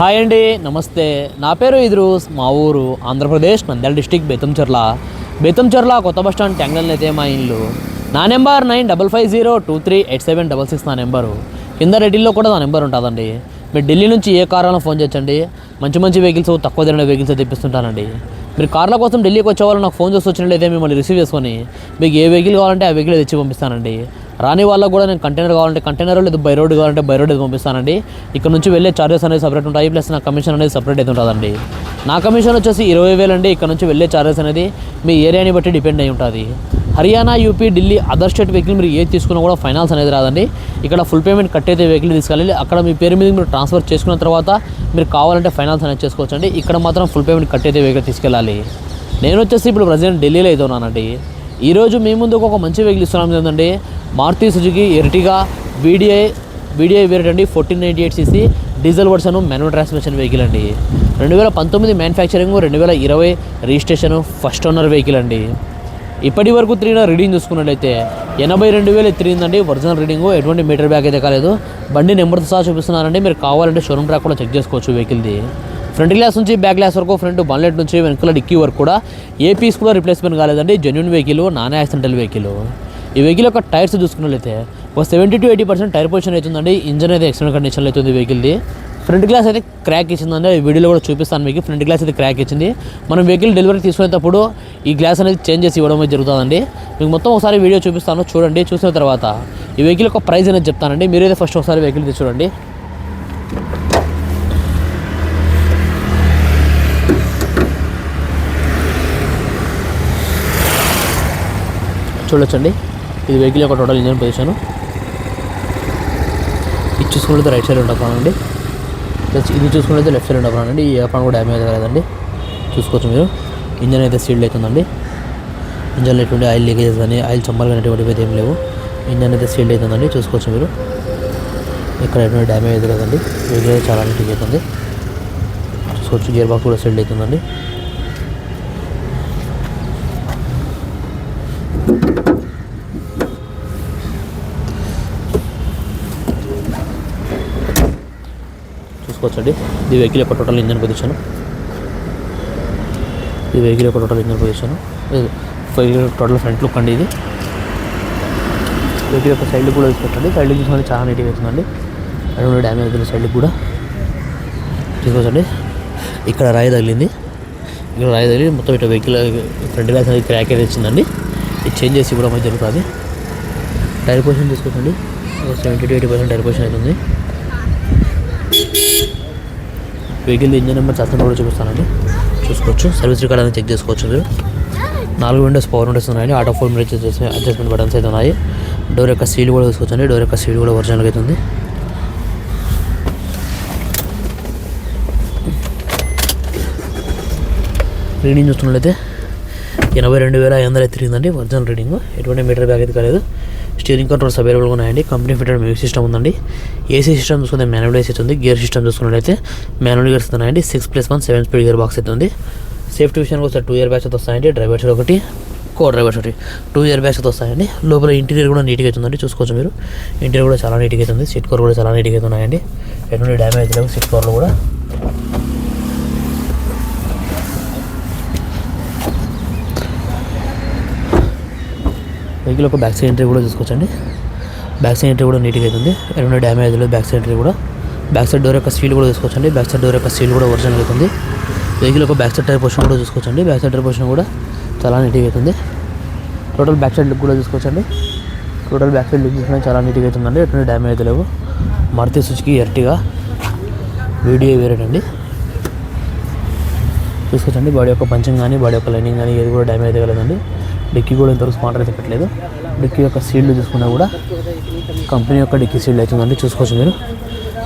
Hi అండి నమస్తే. నా పేరు ఇద్రూస్ మా ఊరు ఆంధ్రప్రదేశ్ నంద్యాల డిస్టిక్ బేతంచెర్ల బేతంచెర్ల కొత్త బస్ స్టాండ్ ట్యాంగ్లన్ అయితే మా ఇల్లు. నా number nine double five zero two three eight seven double six నా నెంబరు. కింద రెడ్డిలో కూడా నా నెంబర్ ఉంటుందండి. మీరు ఢిల్లీ నుంచి ఏ కార్ ఫోన్ చేయొచ్చండి. మంచి మంచి వెహికల్స్ తక్కువ ధరల వెహికల్స్ తెప్పిస్తుంటానండి. మీరు కార్ల కోసం ఢిల్లీకి వచ్చేవాళ్ళు నాకు ఫోన్ చేసి వచ్చినట్లయితే మిమ్మల్ని రిసీవ్ చేసుకొని మీకు ఏ వెహికల్ కావాలంటే ఆ వెహికల్ తెచ్చి పంపిస్తానండి. రాని వాళ్ళకు కూడా నేను కంటైనర్ కావాలంటే కంటైనర్ లేదు బై రోడ్ కావాలంటే బై రోడ్ పంపిస్తానండి. ఇక్కడ నుంచి వెళ్ళే చార్జెస్ అనేది సపరేట్ ఉంటాయి. ప్లస్ నా కమిషన్ అనేది సపరేట్ అయితే ఉంటుందండి. నా కమిషన్ వచ్చేసి ఇరవై వేలు అండి. ఇక్కడ నుంచి వెళ్ళే చార్జెస్ అనేది మీ ఏరియాని బట్టి డిపెండ్ అయి ఉంటుంది. Haryana UP Delhi other state vehicle మీరు ఏది తీసుకున్నా కూడా ఫైనాన్స్ అనేది రాదండి. ఇక్కడ ఫుల్ పేమెంట్ కట్టయితే వెహికల్ తీసుకెళ్ళాలి అక్కడ మీ పేరు మీద మీరు ట్రాన్స్ఫర్ చేసుకున్న తర్వాత మీరు కావాలంటే ఫైనాన్స్ అనేది చేసుకోవచ్చు అండి ఇక్కడ మాత్రం ఫుల్ పేమెంట్ కట్టయితే వెహికల్ తీసుకెళ్ళాలి. నేను వచ్చేసి ఇప్పుడు ప్రజెంట్ ఢిల్లీలో అయితే ఉన్నానండి. ఈరోజు మీ ముందుకు ఒక మంచి వెహికల్ ఇస్తున్నాం ఏంటంటే Maruti Suzuki Ertiga VDI VDI variant అండి. Fourteen ninety eight CC diesel version manual transmission vehicle అండి. రెండు వేల పంతొమ్మిది మ్యానుఫ్యాక్చరింగ్ రెండు వేల ఇరవై రిజిస్ట్రేషన్ ఫస్ట్ ఓనర్ వెహికల్ అండి. ఇప్పటి వరకు తిరిగిన రీడింగ్ చూసుకున్నట్లయితే ఎనభై రెండు వేలు తిరిగిందండి. Original reading. ఎటువంటి మీటర్ బ్యాగ్ అయితే కాలేదు. బండి నెంబర్తో సహా చూపిస్తున్నారండి. మీరు కావాలంటే షోరూమ్ ట్రాక్ కూడా చెక్ చేసుకోవచ్చు వెహికల్ది. ఫ్రంట్ గ్లాస్ నుంచి బ్యాక్ గ్లాస్ వరకు ఫ్రంట్ బన్లెట్ నుంచి వెనకల డిక్కీ వరకు కూడా ఏ పీస్ కూడా రిప్లేస్మెంట్ కాలేదండి. Genuine vehicle non accidental vehicle ఈ వెహికల్ యొక్క టైర్స్ చూసుకున్నట్లయితే ఒక seventy to eighty percent tyre position అవుతుందండి ఇంజన్ అయితే ఎక్సలెంట్ కండిషన్లో అవుతుంది వెహికల్ది ఫ్రంట్ గ్లాస్ అయితే క్రాక్ ఇచ్చిందండి. ఈ వీడియోలో కూడా చూపిస్తాను మీకు. ఫ్రంట్ గ్లాస్ అయితే క్రాక్ ఇచ్చింది. మనం వెహికల్ డెలివరీ తీసుకునేటప్పుడు ఈ గ్లాస్ అనేది చేంజ్ చేసి ఇవ్వడం జరుగుతుందండి. మీకు మొత్తం ఒకసారి వీడియో చూపిస్తాను. చూడండి. చూసిన తర్వాత ఈ వెహికల్ యొక్క ప్రైస్ అనేది చెప్తానండి. మీరైతే ఫస్ట్ ఒకసారి వెహికల్ తీసి చూడండి. చూడొచ్చండి. ఇది వెహికల్ యొక్క టోటల్ ఇంజన్ పొజిషన్ ఇది చూసుకుంటే రైట్ సైడ్ ఉండకపోనండి ప్లస్ ఇది చూసుకుంటే లెఫ్ట్ సైడ్ ఉండకపోనండి ఈ ఏర్పాటు కూడా డ్యామేజ్ కాలేదండి. చూసుకోవచ్చు మీరు. ఇంజన్ అయితే సీల్డ్ అవుతుందండి ఇంజన్లో ఎటువంటి ఆయిల్ లీకేజెస్ కానీ ఆయిల్ చమ్మలు కానీ ఎటువంటివి అయితే ఏం లేవు. ఇంజన్ అయితే సీల్డ్ అవుతుందండి చూసుకోవచ్చు మీరు. ఇక్కడ ఎటువంటి డ్యామేజ్ అయితే లేదండి. చాలా నీట్గా అవుతుంది చూసుకోవచ్చు. గేర్ బాక్స్ కూడా సీల్డ్ అవుతుందండి చూసుకోవచ్చండి ఇది వెహికల్ యొక్క టోటల్ ఇంజన్ పొజిషన్. ఇది వెహికల్ యొక్క total engine position. Vehicle total front look అండి ఇది. వెహికల్ యొక్క సైడ్ కూడా తీసుకొచ్చండి సైడ్ చూసుకుంటే చాలా నీట్గా అవుతుందండి అటువంటి డ్యామేజ్ అవుతుంది సైడ్ కూడా చూసుకోవచ్చండి ఇక్కడ రాయి తగిలింది. ఇక్కడ రాయి తగిలి మొత్తం ఇటు వెహికల్ ఫ్రంట్ గ్లాస్ అనేది క్రాక్ అయితే వచ్చిందండి. ఇది చేంజ్ చేసి కూడా మనకి జరుగుతుంది టైర్ పొజిషన్ తీసుకోవచ్చండి. Seventy to eighty percent tyre position అవుతుంది వెహికల్ ఇంజన్ నెంబర్ చేస్తున్న కూడా చూపిస్తానండి. చూసుకోవచ్చు. సర్వీస్ రికార్డ్ అనేది చెక్ చేసుకోవచ్చు మీరు. నాలుగు విండోస్ పవర్ విండోస్ ఉన్నాయండి. ఆటో ఫోన్ మీరు అడ్జస్ట్మెంట్ బటన్స్ అయితే ఉన్నాయి. డోర్ యొక్క సీల్ కూడా చూసుకోవచ్చండి. డోర్ యొక్క సీల్ కూడా ఒరిజినల్గా అయితే ఉంది. రీడింగ్ చూస్తున్నట్లయితే ఎనభై రెండు వేల ఐదు వందలు తిరిగిందండి ఒరిజినల్ రీడింగ్. ఎటువంటి మీటర్ బ్యాగ్ అయితే కాలేదు. స్టీరింగ్ కంట్రోల్స్ అవైలబుల్గా ఉన్నాయండి. కంపెనీ ఫిటెడ్ మ్యూజిక్ సిస్టమ్ ఉందండి. ఏసీ సిస్టమ్ చూసుకుంటే మాన్యువల్ ఏసీ ఉంది. గేర్ సిస్టమ్ చూసుకున్నట్లయితే మాన్యువల్ గేర్స్ ఉన్నాయండి. Six plus one seven speed gear box అయితే ఉంది. సేఫ్టీ విషయానికి వస్తే టూ ఇయర్ బ్యాగ్స్ అయితే వస్తాయండి. డ్రైవర్ ఒకటి కో డ్రైవర్స్ ఒకటి. టూ ఇయర్ బ్యాగ్స్ అయితే వస్తాయండి. లోపల ఇంటీరియర్ కూడా నీట్గా అవుతుందండి చూసుకోవచ్చు మీరు. ఇంటీరియర్ కూడా చాలా నీట్గా అవుతుంది సీట్ కవర్ కూడా చాలా నీట్గా అవుతున్నాయండి ఉన్నాయండి. ఎటువంటి డ్యామేజ్ లేవు. సీట్ కవర్లు కూడా. వెహికల్ ఒక బ్యాక్ సైడ్ ఎంట్రీ కూడా చూసుకోవచ్చండి. బ్యాక్ సైడ్ ఎంట్రీ కూడా నీట్గా అవుతుంది. ఎటువంటి డ్యామేజ్ లేదు. బ్యాక్ సైడ్ ఎంట్రీ కూడా. బ్యాక్ సైడ్ డోర్ యొక్క సీల్ కూడా చూసుకోవచ్చండి. బ్యాక్ సైడ్ డోర్ యొక్క సీల్ కూడా ఒరిజినల్ అవుతుంది. వెహికల్ యొక్క బ్యాక్ సైడ్ టైర్ పొజిషన్ కూడా చూసుకోవచ్చండి. బ్యాక్ సైడ్ టైర్ పొజిషన్ కూడా చాలా నీట్గా అవుతుంది. టోటల్ బ్యాక్ సైడ్ లుక్ కూడా చూసుకోవచ్చండి. టోటల్ బ్యాక్ సైడ్ లుక్ చూసుకోవడం చాలా నీట్గా అవుతుందండి. ఎటువంటి డ్యామేజ్ లేవు. Maruti Suzuki Ertiga VDI variant అండి చూసుకోవచ్చండి. బాడీ యొక్క పంచింగ్ కానీ బాడీ యొక్క లైనింగ్ కానీ ఏది కూడా డ్యామేజ్ అయితే కలదండి డిక్కీ కూడా ఇంతవరకు స్మార్ట్ అయితే పెట్టలేదు. డిక్కీ యొక్క సీల్డ్ చూసుకున్నా కూడా కంపెనీ యొక్క డిక్కీ సీల్డ్ అవుతుందండి చూసుకోవచ్చు మీరు.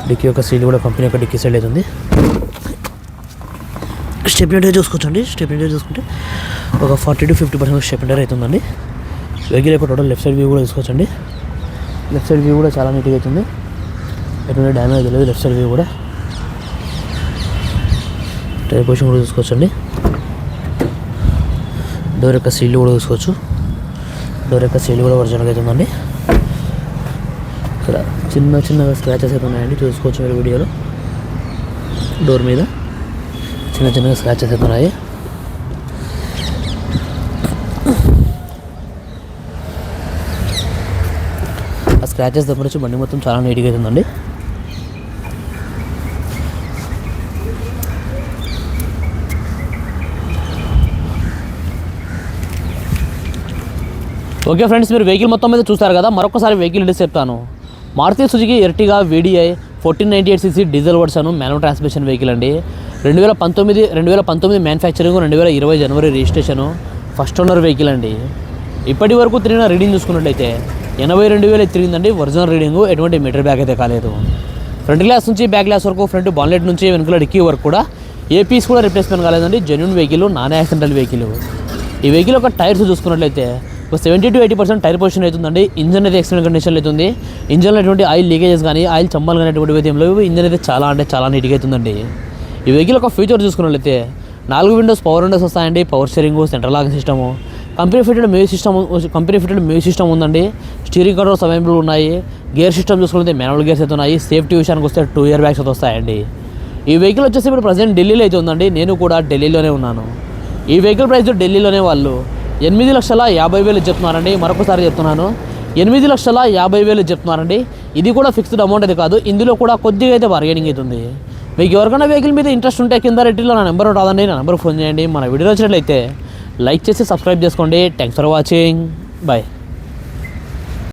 డిక్కీ యొక్క సీడ్ కూడా కంపెనీ యొక్క డిక్కీ సీల్డ్ అవుతుంది స్టెప్నెటర్ చూసుకోవచ్చండి. స్టెప్నెటర్ చూసుకుంటే ఒక forty to fifty percent stepney tyre అవుతుందండి వెహికల్ యొక్క టోటల్ లెఫ్ట్ సైడ్ వ్యూ కూడా చూసుకోవచ్చండి. లెఫ్ట్ సైడ్ వ్యూ కూడా చాలా నీట్గా అవుతుంది ఎటువంటి డ్యామేజ్ లేదు. లెఫ్ట్ సైడ్ వ్యూ కూడా. టైర్ పొజిషన్ కూడా చూసుకోవచ్చండి. డోర్ యొక్క సీల్ కూడా చూసుకోవచ్చు. డోర్ యొక్క సీల్ కూడా ఒరిజినల్గా అయితే ఉందండి ఇక్కడ చిన్న చిన్న స్క్రాచెస్ అయితే ఉన్నాయండి చూసుకోవచ్చు మీరు వీడియోలో. డోర్ మీద చిన్న చిన్నగా స్క్రాచెస్ అయితే ఉన్నాయి. ఆ స్క్రాచెస్ దగ్గర నుంచి బండి మొత్తం చాలా నీట్గా అవుతుందండి ఓకే ఫ్రెండ్స్ మీరు వెహికల్ మొత్తం మీద చూస్తారు కదా మరొకసారి వెహికల్ డీటెయిల్స్ చెప్తాను. Maruti Suzuki Ertiga VDI fourteen ninety eight CC diesel version manual transmission vehicle అండి. రెండు వేల పంతొమ్మిది రెండు వేల పంతొమ్మిది మ్యానుఫ్యాక్చరింగ్ రెండు వేల ఇరవై జనవరి రిజిస్ట్రేషన్ ఫస్ట్ ఓనర్ వెహికల్ అండి. ఇప్పటి వరకు తిరిగిన రీడింగ్ చూసుకున్నట్లయితే ఎనభై రెండు వేలు తిరిగిందండి ఒరిజినల్ రీడింగ్ ఎటువంటి మీటర్ బ్యాగ్ అయితే కాలేదు. ఫ్రంట్ గ్లాస్ నుంచి బ్యాక్ గ్లాస్ వరకు ఫ్రంట్ బాన్లెట్ నుంచి వెనుకల డిక్కీ వరకు కూడా ఏ పీస్ కూడా రిప్లేస్మెంట్ కాలేదండి genuine vehicle non accidental vehicle ఈ వెహికల్ ఒక టైర్స్ చూసుకున్నట్లయితే ఒక seventy to eighty percent tyre position అవుతుందండి ఇంజన్ అయితే ఎక్సలెంట్ కండిషన్లో అవుతుంది ఇంజన్లో ఎటువంటి ఆయిల్ లీకేజెస్ కానీ ఆయిల్ చంబాలు కానీ ఎటువంటి విధంలో లేవు. ఇంజన్ అయితే చాలా అంటే చాలా నీట్గా అవుతుందండి ఈ వెహికల్ ఒక ఫీచర్ చూసుకున్నట్లయితే నాలుగు విండోస్ పవర్ విండోస్ వస్తాయండి. Power steering central lock system company fitted music system company fitted music system ఉందండి. స్టీరింగ్ కంట్రోల్స్ అవైలబుల్ ఉన్నాయి. గేర్ సిస్టమ్ చూసుకుంటే మాన్యువల్ గేర్స్ అయితే ఉన్నాయి. సేఫ్టీ విషయానికి వస్తే టూ ఇయర్ బ్యాగ్స్ అయితే వస్తాయండి. ఈ వెహికల్ వచ్చేసి ఇప్పుడు ప్రజెంట్ ఢిల్లీలో అయితే ఉందండి. నేను కూడా ఢిల్లీలోనే ఉన్నాను. ఈ వెహికల్ ప్రైస్ ఢిల్లీలోనే వాళ్ళు ఎనిమిది లక్షల యాభై వేలు చెప్తున్నారండి. మరొకసారి చెప్తున్నాను. ఎనిమిది లక్షల యాభై వేలు చెప్తున్నారండి. ఇది కూడా ఫిక్స్డ్ అమౌంట్ అయితే కాదు. ఇందులో కూడా కొద్దిగా అయితే బార్గెనింగ్ అవుతుంది మీకు ఎవరికైనా వెహికల్ మీద ఇంట్రెస్ట్ ఉంటే కింద రెడ్డిలో నా నెంబర్ ఉంటుందండి నా నెంబర్ ఫోన్ చేయండి. మన వీడియో వచ్చినట్లయితే లైక్ చేసి సబ్స్క్రైబ్ చేసుకోండి. Thanks for watching bye